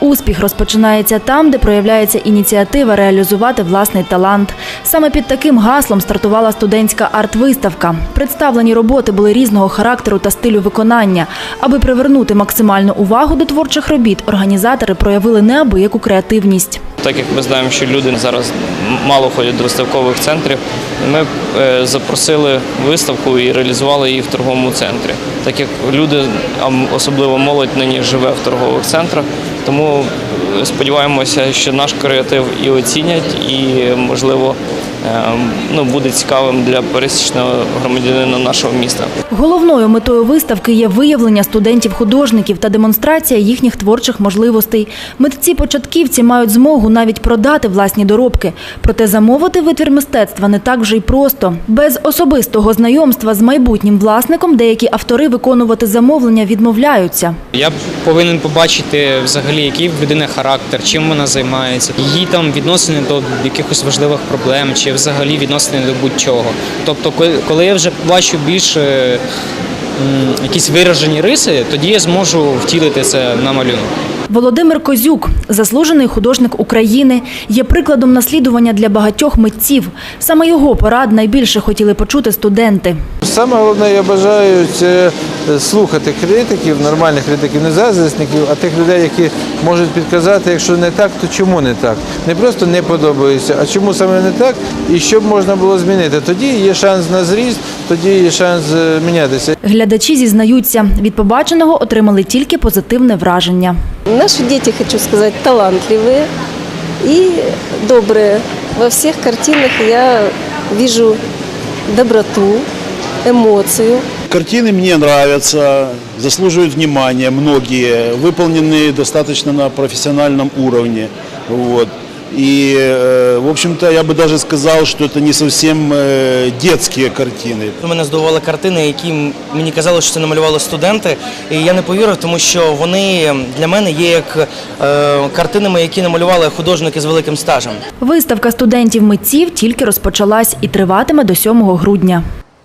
Успіх розпочинається там, де проявляється ініціатива реалізувати власний талант. Саме під таким гаслом стартувала студентська арт-виставка. Представлені роботи були різного характеру та стилю виконання. Аби привернути максимальну увагу до творчих робіт, організатори проявили неабияку креативність. Так як ми знаємо, що люди зараз мало ходять до виставкових центрів, ми е, запросили виставку і реалізували її в торговому центрі. Так як люди, особливо молодь, нині живе в торгових центрах, тому сподіваємося, що наш креатив і оцінять, і можливо е, ну, буде цікавим для пересічного громадянина нашого міста. Головною метою виставки є виявлення студентів-художників та демонстрація їхніх творчих можливостей. Митці-початківці мають змогу навіть продати власні доробки. Проте замовити витвір мистецтва не так вже й просто. Без особистого знайомства з майбутнім власником деякі автори виконувати замовлення відмовляються. Я повинен побачити взагалі, який в людини характер, чим вона займається, її там відносини до якихось важливих проблем, чи взагалі відносини до будь-чого. Тобто, коли- я вже бачу більш е, якісь виражені риси, тоді я зможу втілити це на малюнок. Володимир Козюк, заслужений художник України, є прикладом наслідування для багатьох митців. Саме його порад найбільше хотіли почути студенти. Саме головне, я бажаю це слухати критиків, нормальних критиків, не зазисників, а тих людей, які можуть підказати, якщо не так, то чому не так. Не просто не подобається, а чому саме не так і що б можна було змінити. Тоді є шанс на зріст, тоді є шанс е, мінятися. Глядачі зізнаються, від побаченого отримали тільки позитивне враження. Наши дети, хочу сказать, талантливые и добрые. Во всех картинах я вижу доброту, эмоцию. Картины мне нравятся, заслуживают внимания многие, выполнены достаточно на профессиональном уровне. Вот. И, э, в общем-то, я бы даже сказал, что это не совсем э, детские картины. Мене здивували картини, які м- мені казали, що це намалювали студенти. І я не повірив, тому що вони для мене є як е, картинами, які намалювали художники з великим стажем. Виставка студентів-митців тільки розпочалась і триватиме до 7 грудня.